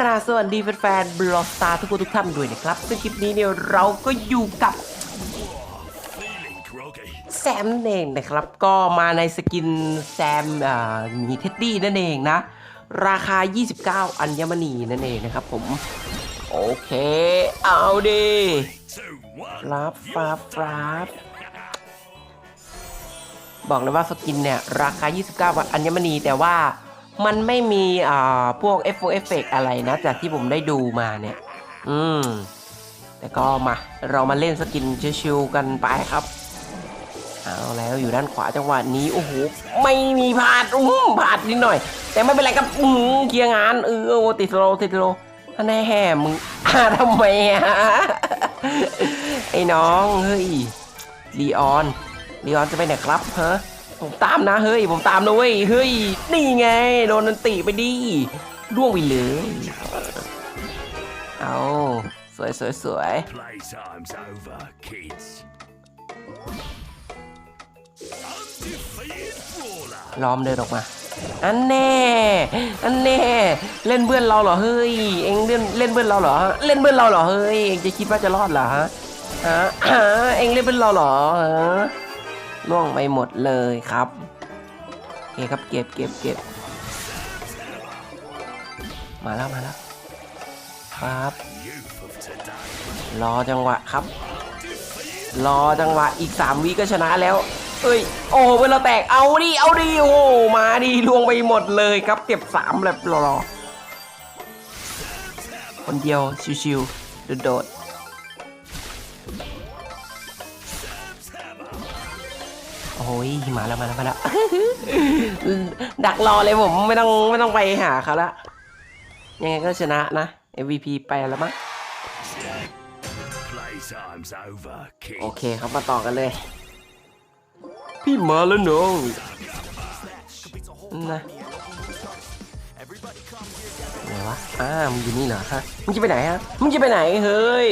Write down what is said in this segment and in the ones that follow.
ราสวัสดีแฟนๆบล็อกสตาร์ทุกคนทุกท่านด้วยนะครับซึ่งคลิปนี้เนี่ยเราก็อยู่กับแซมนั่นเองนะครับก็มาในสกินแซมมีเท็ดดี้นั่นเองนะ ราคา 29 อัญมณีนั่นเองนะครับผม โอเค เอาดิ Two, one. รับฟ้าฟราบบอกเลยว่าสกินเนี่ย ราคา 29 บาทอัญมณีแต่ว่า มันไม่มีอ่าพวกเอฟเอฟอะไรนะจากที่ผมได้ดูมาเนี่ย อืม แต่ก็มาเรามาเล่นสกินชิวๆกันไปครับเอาแล้วอยู่ด้านขวาจังหวะนี้โอ้โหไม่มีพลาดอุ้มพลาดนิดหน่อย แต่ไม่เป็นไรครับอืมเคลียร์งานเออโอ้ติดโลติดโลแน่แห่มึงทำไมอะไอ้น้องเฮ้ยลีออนลีออนจะไปไหนครับเฮ้ ผมตามนะเฮ้ย ผมตามนะเว้ยเฮ้ยนี่ไงโดนนันติไปดิล่วงไปเลยเอาสวยสวยสวย Playtime's over, kids. Undefeated brawler. ล้อมเดินออกมา อันแน่ อันแน่ เล่นเพื่อนเราเหรอเฮ้ย เอ็งเล่นเล่นเพื่อนเราเหรอ เล่นเพื่อนเราเหรอเฮ้ย เอ็งจะคิดว่าจะรอดเหรอฮะฮะฮะเอ็งเล่นเพื่อนเราเหรอฮะ ล่วงไปหมดเลยครับโอเคครับเก็บเก็บเก็บมาแล้วมาแล้วครับรอจังหวะครับ รอจังหวะอีก3วิก็ชนะแล้วเอ้ยโอ้เวลาแตกเอาดิเอาดิโอ้มาดิลวงไปหมดเลยครับ เก็บ3แบบรอคนเดียวชิวๆโดด โอ้ยมาแล้วมาแล้วมาแล้ว ดักรอเลยผมไม่ต้องไม่ต้องไปหาเขาละ ยังไงก็ชนะนะ MVP ไปแล้วมั้ง Playtime's over, โอ kids. เคครับมาต่อกันเลย พี่มาแล้วน้องนะไหนวะ อ้ามึงอยู่นี่เหรอฮะ มึงจะไปไหนฮะ มึงจะไปไหนเฮ้ย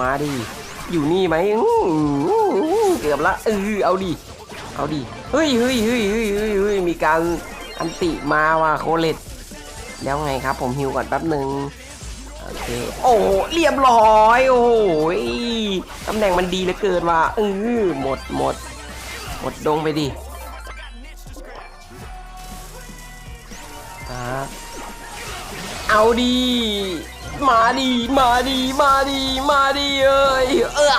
มาดิ อยู่นี่ไหมอื้อเกือบละเออเอาดิ เอาดิ เฮ้ยเฮ้ยเฮ้ยเฮ้ยเฮ้ยเฮ้ยมีการอันติมาว่ะโคเลตแล้วไงครับ ผมฮิวก่อนแป๊บหนึ่งโอเค โอ้โหเรียบร้อย โอ้โหตำแหน่งมันดีเหลือเกินว่ะเออหมดหมด หมดดงไปดิเอาดี มาดี มาดี มาดี มาดีเอ้ย เออ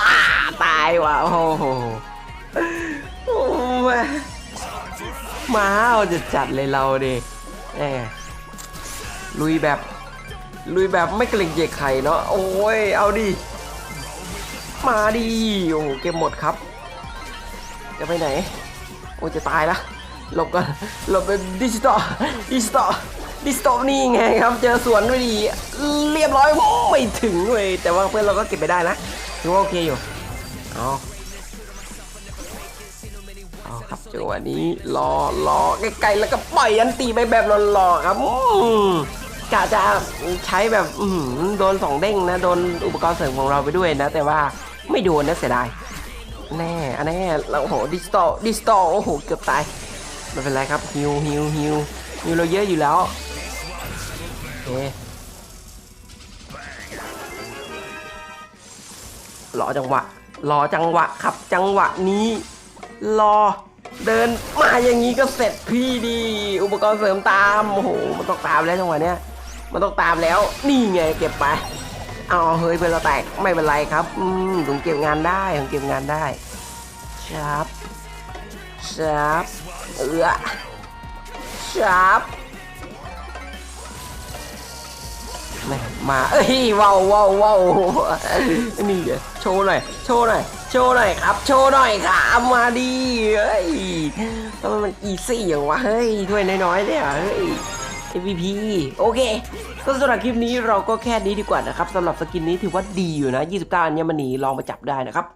ตายว่ะ โอ้โห มาเอาจะจัดเลยเราดิแหมลุยแบบ ลุยแบบไม่เกรงเกียจใครเนาะโอ้ยเอาดิมาดิโอ้เกมหมดครับ จะไปไหน โอ้จะตายละหลบกันหลบเป็นดิจิตอลดิจิตอลดิจิตอลนี่ไงครับ เจอสวนด้วยดีเรียบร้อยโอ้ไม่ถึงเลยแต่ว่าเพื่อนเราก็เก็บไปได้นะถือว่าโอเคอยู่อาเอ ครับจังหวะนี้รอรอไกลๆแล้วก็ปล่อยอันตีไปแบบหล่อๆครับกะจะใช้แบบอืโดนสองเด้งนะโดนอุปกรณ์เสริมของเราไปด้วยนะ แต่ว่าไม่โดนนะเสียดายแน่อันแน่แล้วโอ้โหดิจิตอลดิจิตอลโอ้โหเกือบตายไม่เป็นไรครับฮิวฮิวฮิวฮิวเราเยอะอยู่แล้วโอเครอจังหวะรอจังหวะครับจังหวะนี้ รอ เดินมาอย่างนี้ก็เสร็จพี่ดี อุปกรณ์เสริมตามโอ้โหมันต้องตามแล้วจังหวะเนี้ยมันต้องตามแล้วนี่ไงเก็บไปเอาเฮ้ยเป็นเราแตกไม่เป็นไรครับอืมผมเก็บงานได้ผมเก็บงานได้ชับชับเอือชับ ม่มาเอ้ยว้าวว้าวว้าวนี่โชว์หน่อยโชว์หน่อยโชว์หน่อยครับโชว์หน่อยครับมาดีเฮ้ยทำไมมันอีซี่อย่างวะเฮ้ยถ้วยน้อยๆเนี่ยเฮ้ย MVP โอเคก็สำหรับคลิปนี้เราก็แค่นี้ดีกว่านะครับสำหรับสกินนี้ถือว่าดีอยู่นะ 29อัญมณีลองมาจับได้นะครับ